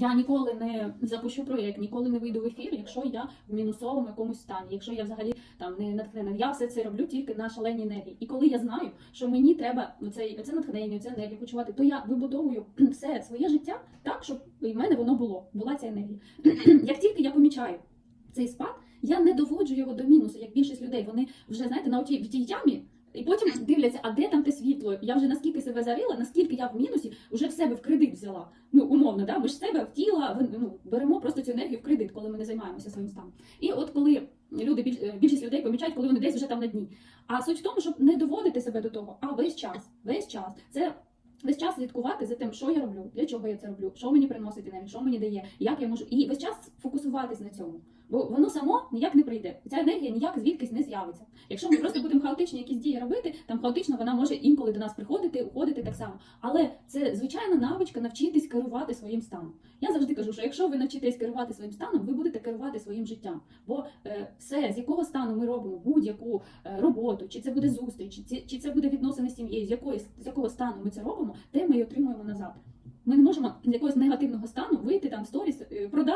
Я ніколи не запущу проєкт, ніколи не вийду в ефір, якщо я в мінусовому якомусь стані, якщо я взагалі там не натхнена. Я все це роблю тільки на шаленій енергії. І коли я знаю, що мені треба оцей, оце натхнення, оця енергія почувати, то я вибудовую все своє життя так, щоб в мене воно було, була ця енергія. Як тільки я помічаю цей спад, я не доводжу його до мінусу, як більшість людей. Вони вже знаєте на отій в тій ямі. І потім дивляться, а де там те світло? Я вже наскільки себе зарила, наскільки я в мінусі, вже в себе в кредит взяла. Ну, умовно, да? ми ж себе втіла, ви- ну, беремо просто цю енергію в кредит, коли ми не займаємося своїм станом. І от коли люди, е, більшість людей помічають, коли вони десь вже там на дні. А суть в тому, щоб не доводити себе до того, а весь час, весь час. Це весь час слідкувати за тим, що я роблю, для чого я це роблю, що мені приносить енергію, що мені дає, як я можу. І весь час фокусуватись на цьому. Бо воно само ніяк не прийде. Ця енергія ніяк звідкись не з'явиться. Якщо ми просто будемо хаотичні якісь дії робити, там хаотично вона може інколи до нас приходити, уходити так само. Але це звичайна навичка навчитись керувати своїм станом. Я завжди кажу, що якщо ви навчитесь керувати своїм станом, ви будете керувати своїм життям. Бо е, все, з якого стану ми робимо будь-яку е, роботу, чи це буде зустріч, чи, чи це буде відносини з сім'єю, з якої з якого стану ми це робимо, те ми й отримуємо назад. Ми не можемо з якогось негативного стану вийти там сторіс,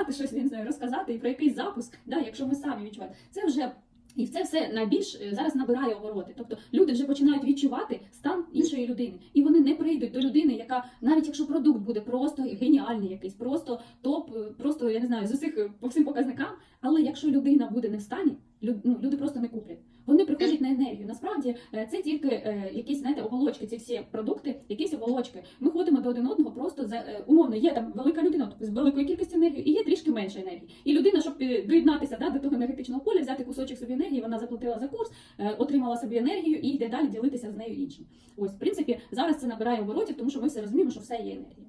е, щось, не знаю, розказати і про якийсь запуск, да, якщо ми самі відчуваємо. Це вже і це все найбільш е, зараз набирає обороти. Тобто люди вже починають відчувати стан іншої людини, і вони не прийдуть до людини, яка навіть якщо продукт буде просто геніальний, якийсь, просто топ, е, просто я не знаю, з усіх е, по всім показникам. Але якщо людина буде не в стані, ну, люди просто не куплять. Вони приходять на енергію. Насправді це тільки якісь знаєте оболочки. Ці всі продукти, якісь оболочки. Ми до один одного просто за е, умовно. Є там велика людина з великою кількістю енергії, і є трішки менше енергії. І людина, щоб е, доєднатися да, до того енергетичного поля, взяти кусочок собі енергії, вона заплатила за курс, е, отримала собі енергію і йде далі ділитися з нею іншим. Ось, в принципі, зараз це набирає оборотів, тому що ми все розуміємо, що все є енергія.